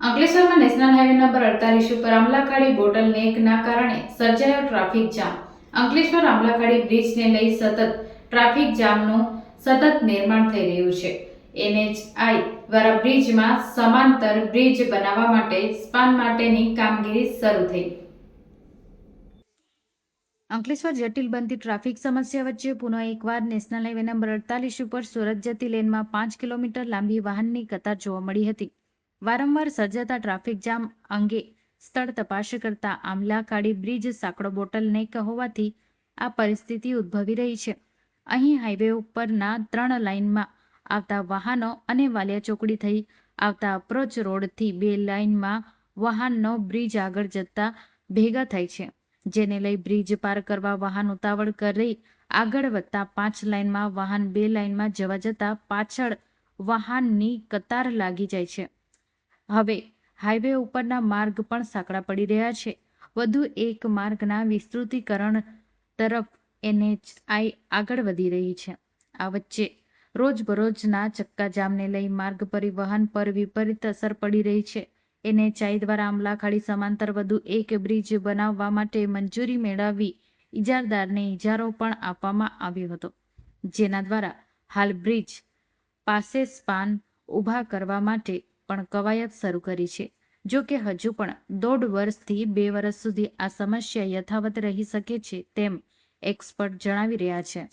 અંકલેશ્વરમાં national highway number અડતાલીસ ઉપર આમલાખાડી બોટલ નેકના કારણે સર્જાયો ટ્રાફિક જામ. અંકલેશ્વર આમલાખાડી બ્રિજને લઈ સતત ટ્રાફિક જામનું સતત નિર્માણ થઈ રહ્યું છે. એનએચઆઈ દ્વારા બ્રિજમાં સમાંતર બ્રિજ બનાવવા માટે સ્પાન માટેની કામગીરી શરૂ થઈ. અંકલેશ્વર જટિલ બનતી ટ્રાફિક સમસ્યા વચ્ચે પુનઃ એકવાર નેશનલ હાઈવે નંબર અડતાલીસ ઉપર સુરત જતી લેનમાં પાંચ કિલોમીટર લાંબી વાહનની કતાર જોવા મળી હતી. વારંવાર સર્જાતા ટ્રાફિક જામ અંગે સ્થળ તપાસ કરતા આમલાકાડી બ્રિજ સાંકડો બોટલનેક હોવાથી આ પરિસ્થિતિ ઉદ્ભવી રહી છે. અહીં હાઈવે ઉપરના ત્રણ લાઇનમાં આવતા વાહનો અને વાલિયા ચોકડી થઈ આવતા અપ્રોચ રોડથી બે લાઇનમાં વાહનનો બ્રિજ આગળ જતા ભેગા થાય છે, જેને લઈ બ્રિજ પાર કરવા વાહન ઉતાવળ કરી આગળ વધતા પાંચ લાઇનમાં વાહન બે લાઇનમાં જવા જતા પાછળ વાહનની કતાર લાગી જાય છે. હવે હાઈવે ઉપરના માર્ગ પણ સાંકડા પડી રહ્યા છે. વધુ એક માર્ગના વિસ્તૃતીકરણ તરફ એનએચઆઈ આગળ વધી રહી છે. આ વચ્ચે રોજબરોજના ચક્કાજામને લઈ માર્ગ પરિવહન પર વિપરીત અસર પડી રહી છે. એનએચઆઈ દ્વારા આમલાખાડી સમાંતર વધુ એક બ્રિજ બનાવવા માટે મંજૂરી મેળવી ઇજારદારને ઇજારો પણ આપવામાં આવ્યો હતો. જેના દ્વારા હાલ બ્રિજ પાસે સ્પાન ઊભા કરવા માટે પણ કવાયત શરૂ કરી છે. જો કે હજુ પણ દોઢ વર્ષથી બે વર્ષ સુધી આ સમસ્યા યથાવત રહી શકે છે તેમ એક્સપર્ટ જણાવી રહ્યા છે.